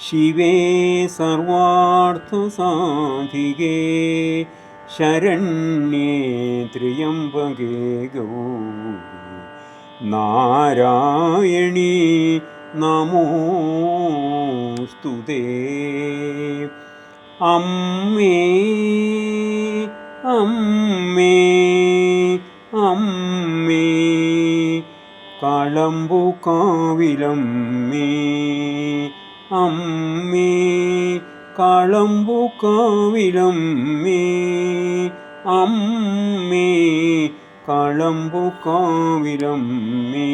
ശിവേ സർവാർത്ഥസാധികേ ശരണ്യേ ത്രിയംബകേ ഗൗരി നാരായണീ നമോസ്തുതേ അമ്മേ അമ്മേ അമ്മേ കളമ്പു കാവിലമ്മേ അമ്മേ കളമ്പു കാവിലമ്മേ അമ്മേ കളമ്പു കാവിലമ്മേ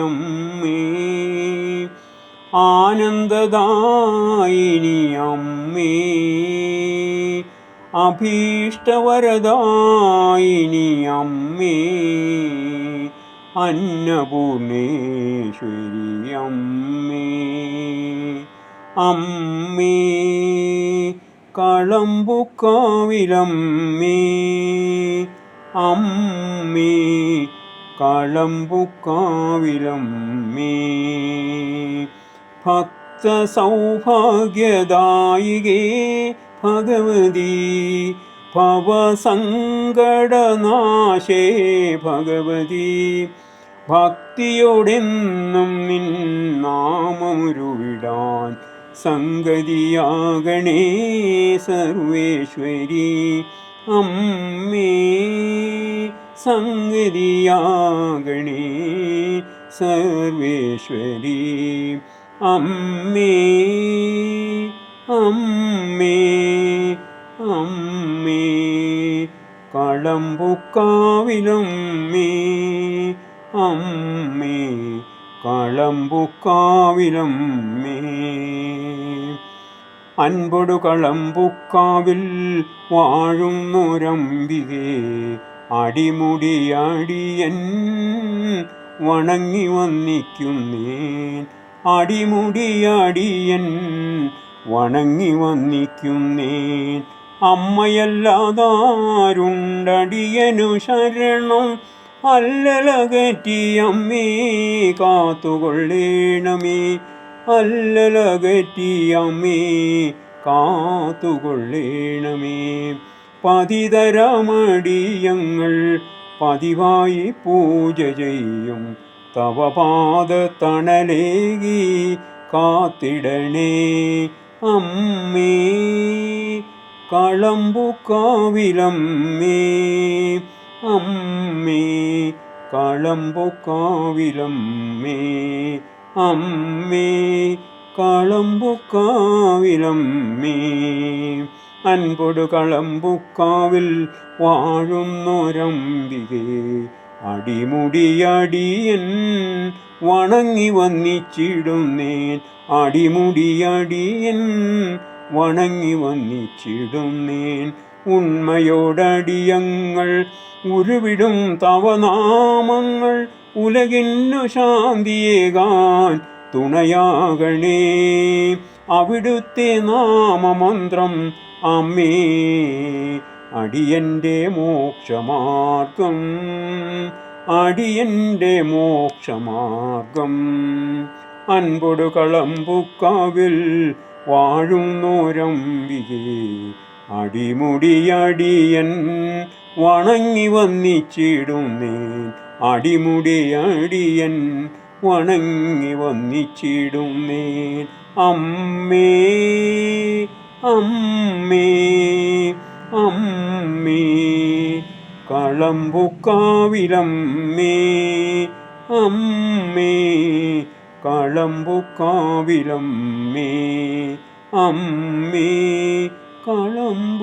അമ്മേ ആനന്ദദായിനി അമ്മേ അഭീഷ്ടവരദായിനി അമ്മേ അന്നപൂർണേശ്വരി അമ്മേ അമ്മേ കളമ്പുക്കാവിലമ്മേ അമ്മേ കളമ്പുക്കാവിലമ്മേ ഭക്തസൗഭാഗ്യദായികേ ഭഗവതി ഭവസങ്കടനാശേ ഭഗവതി. ഭക്തിയോടെന്നും നിൻ നാമമുരുവിടാൻ സംഗതിയാകണേ സർവേശ്വരി. അമ്മേ സംഗതിയാകണേ സർവേശ്വരി. അമ്മേ അമ്മേ അമ്മേ കളമ്പുക്കാവിലമ്മേ അമ്മേ കളമ്പുക്കാവിലമ്മേ അൻപൊടു കളമ്പുക്കാവിൽ വാഴുന്നൊരമ്പികേ അടിമുടിയടിയൻ വണങ്ങി വന്നിക്കുന്നേൻ. അടിമുടിയടിയൻ വണങ്ങി വന്നിക്കുന്നേൻ. അമ്മയല്ലാതാരുണ്ടടിയനു ശരണം അല്ലലകറ്റി അമ്മേ കാത്തുകൊള്ളേണമേ. അല്ലലകറ്റി അമ്മേ കാത്തുകൊള്ളേണമേ. പതിതരമടിയങ്ങൾ പതിവായി പൂജ ചെയ്യും. തവ പാദ തണലേകി കാത്തിടണേ. അമ്മേ കളമ്പുക്കാവിലമ്മേ അമ്മേ കളമ്പുക്കാവിലമ്മേ അമ്മേ കളമ്പുക്കാവിലമ്മേ അൻപൊടു കളമ്പുക്കാവിൽ വാഴുന്നൊരമ്പികേ അടിമുടിയടിയൻ വണങ്ങി വന്നിച്ചിടുന്നേൻ. അടിമുടിയടിയൻ വണങ്ങി വന്നിച്ചിടുന്നേൻ. ഉണ്മയോടടിയങ്ങൾ ഉരുവിടും തവനാമങ്ങൾ ഉലകിന്നു ശാന്തിയേകാൻ തുണയാകണേ. അവിടുത്തെ നാമമന്ത്രം അമ്മേ അടിയന്റെ മോക്ഷമാർഗം അടിയന്റെ മോക്ഷമാർഗം. അൻപൊടു കളമ്പുക്കാവിൽ വാഴുന്നോരമ്പികേ അടിമുടിയടിയൻ വണങ്ങി വന്നിച്ചിടുന്നേൻ അടിമുടിയടിയൻ വണങ്ങി വന്നിച്ചിടുന്നേൻ അമ്മേ അമ്മേ അമ്മേ കളമ്പുക്കാവിലമ്മേ അമ്മേ കളമ്പുക്കാവിലമ്മേ അമ്മേ കളമ്പുകാവിലമ്മേ